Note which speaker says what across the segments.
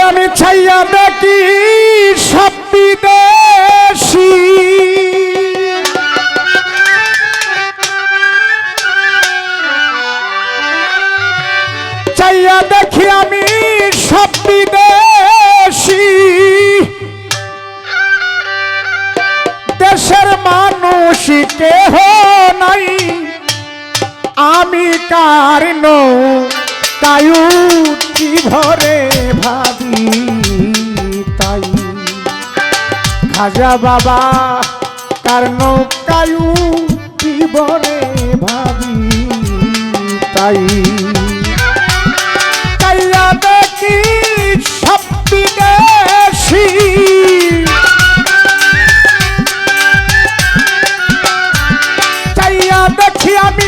Speaker 1: আমি ছাইয়া দেখি সব বিদেশি খাজা বাবা কারণ কায়ুটি ভরে ভাবি তাই। চাইয়া দেখি সব বিদেশি দেখি আমি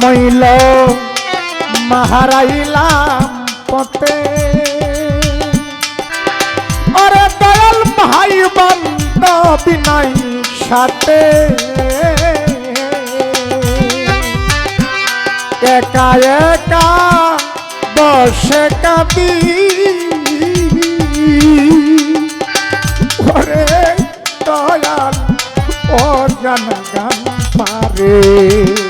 Speaker 1: মইল মাহারাইলাম পতে অরে দয়াল ভাই বান্ধব নাই সাথে। একা একা বসে কাঁদি। ওরে দয়াল, ও জনগণ পারে।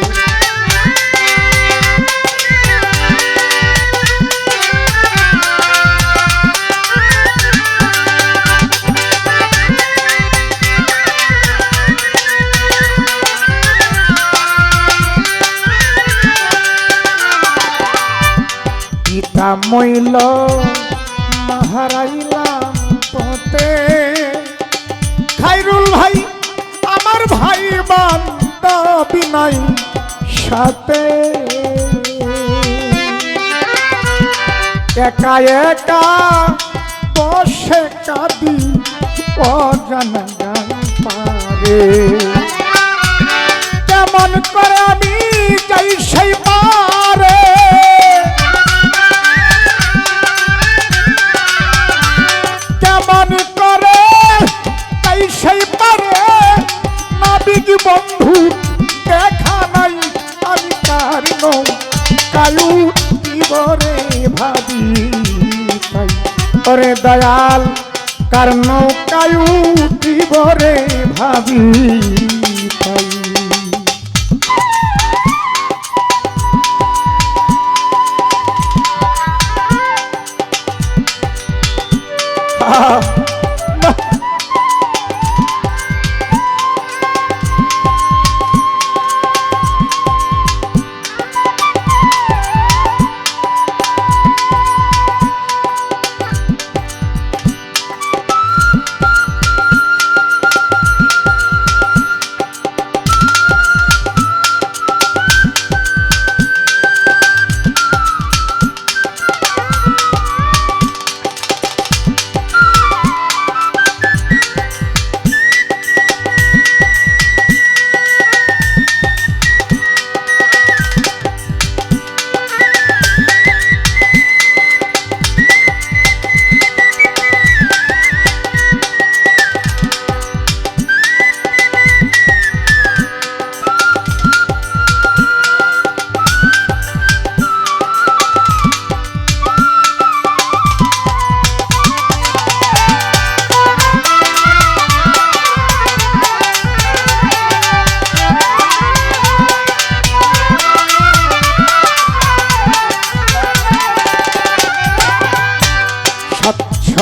Speaker 1: মইল, মাহারাইলাম পতে খাইরুল ভাই, আমার ভাই বান্ধবী নাই সাথে। একা একা বসে কাঁদি, অজানা পারে। কেমন করে দয়াল কারণ কায়ু বরে ভাবি তাই।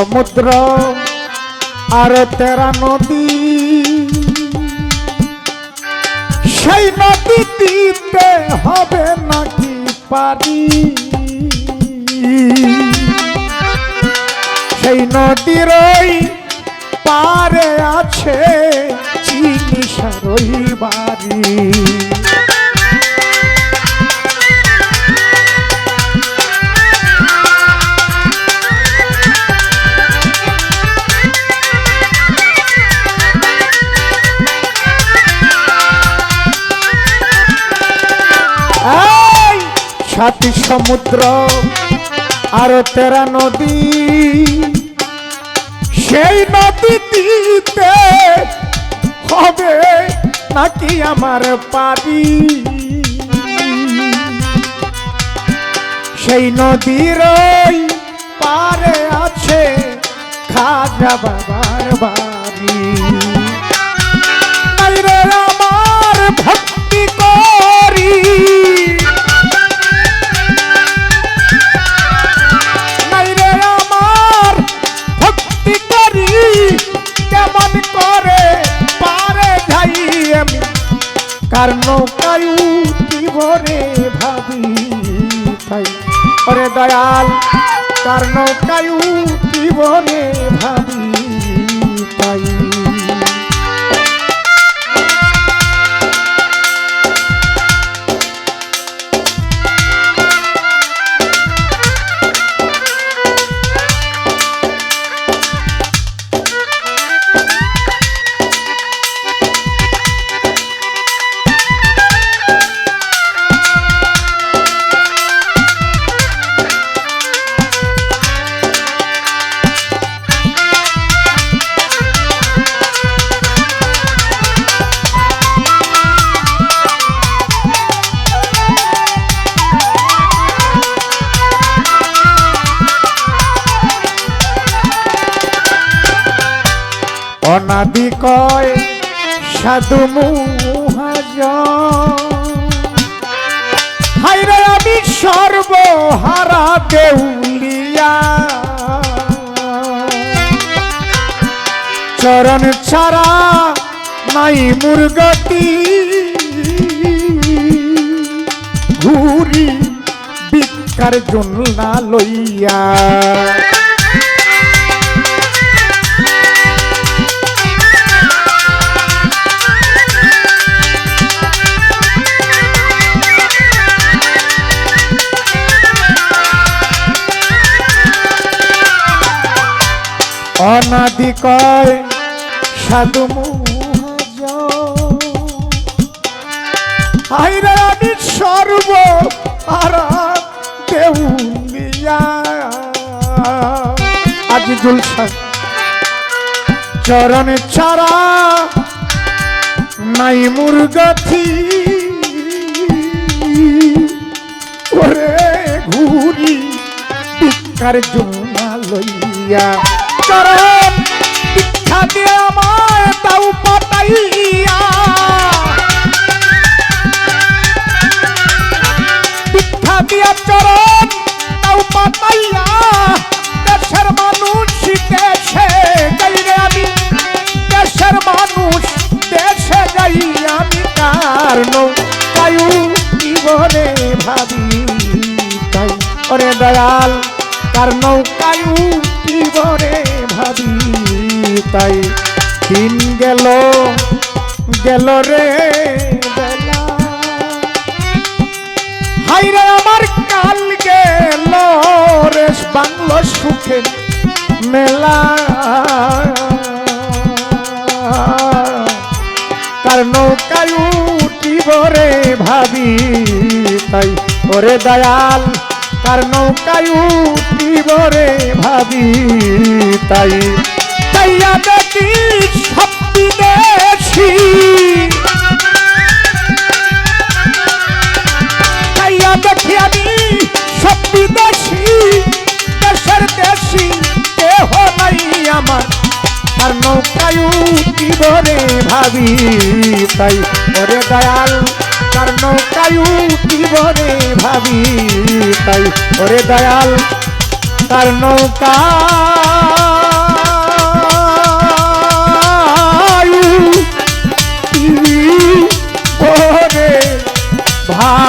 Speaker 1: সমুদ্র আর তেরা নদী। সেই নদী দিতে হবে নাকি পারি সেই নদীর পারে আছে চিনি সারই বাড়ি। সাতটি সমুদ্র আর তেরা নদী। সেই নদী দিতে হবে নাকি আমার পারি সেই নদীর পারে আছে খাজা বাবার বাড়ি। দয়াল কার নৌকায়ু জীবনে ভাবি। অনাদি কয়, সাধু মুহাজ আমি সর্বহারা দেউলিয়া। চরণ ছাড়া নাই মুরগতি ঘুরি বিকার জন্য লইয়া। অনাদি কয় সাধু হাইরে আমি সর্ব আর দেউলিয়া আজি জুলসা চরণ ছাড়া নাই মুরগথি ঘুরি ভিক্ষার জন্য লইয়া। চরণ ভিক্ষা দিয়ে আমায় দিয়া চরণ তাও পাতাইয়া। দেশের মানুষ দেশে যাই রে আমি, দেশের মানুষ দেশে ভাবি তাই ওরে দয়াল, কার নৌকায় তাই দিন গেল গেল রে হাইরে আমার কাল গেল রে, বাংলো সুখে মেলা। কার নৌকায় উঠিব রে ভাবি তাই, ওরে দয়াল, কার নৌকায় উঠিব রে ভাবি তাই। তাইয়া দেখি সব বিদেশি তাইয়া দেখি আমি সব বিদেশি দেশের নাই আমার। আর নৌকায় উঠিব ভাবি তাই। ওরে দয়াল তার নৌকায় উঠিব ভাবি তাই। ওরে দয়াল তার নৌকা ভাবি